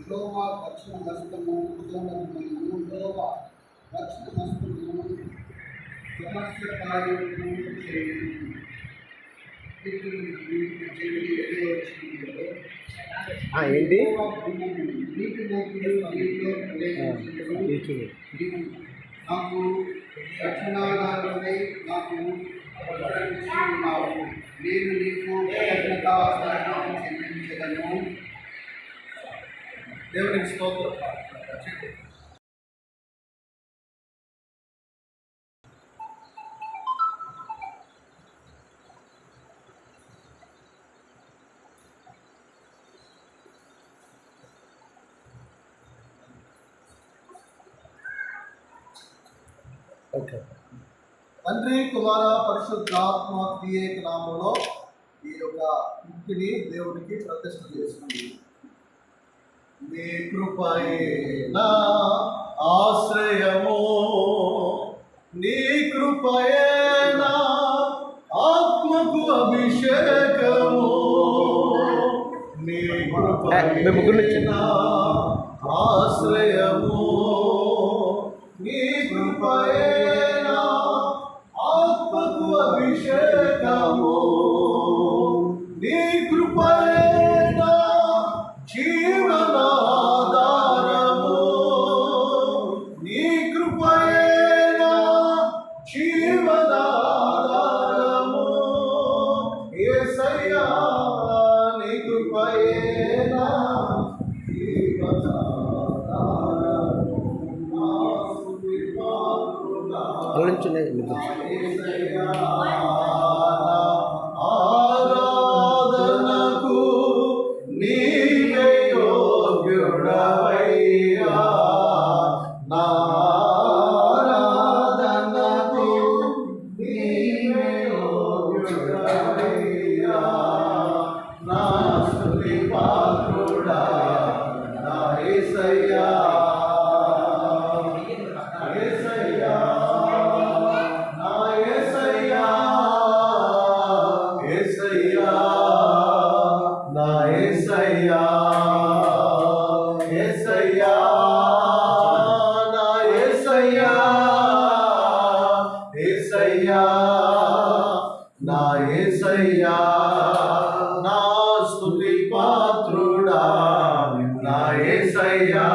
యెహోవా దక్షిణ హస్తము యెహోవా దక్షిణ హస్తము సమస్య కార్యము ఏంటి నాకు దక్షిణాధారమై నాకు ఉన్నావు నేను నీకు కృతజ్ఞతాస్తుతులు చెల్లించగలను. దేవునికి స్తోత్రం. ఓకే తండ్రి కుమార పరిశుద్ధాత్మ త్రియేక నామంలో ఈ యొక్క ముక్తిని దేవునికి ప్రతిష్ఠ చేస్తుంది నీ కృపయే నా ఆశ్రయము నీ కృపయే నా ఆత్మకు అభిషేకము నీ ఏ, మేము ముగ్గురు కృపయే నిల్చోండి. నా ఆశ్రయము నీ కృపయే యేసయ్యా నీ కృపయే నా నా ఆరాధనకు నీవే నా యేసయ్యా యేసయ్యా నా యేసయ్యా యేసయ్యా నా యేసయ్యా నా స్తుతి పాత్రుడా నా ఏసయ్యా.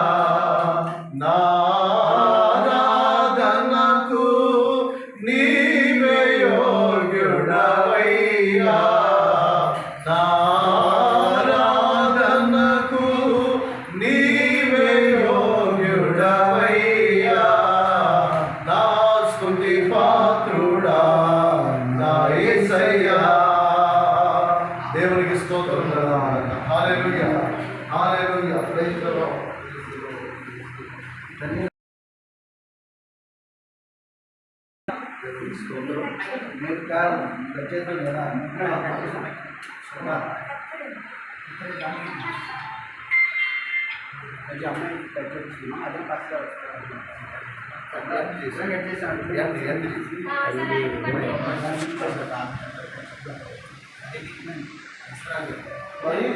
స్తుతి పాత్రుడా నా యేసయ్యా దేవునికి స్తోత్రం hallelujah hallelujah praise the Lord మీరు ప్రత్యేకం కదా అమ్మాయి ప్రత్యేకిస్తున్నా అదే ఫస్ట్ వస్తారు ఏంటి మరి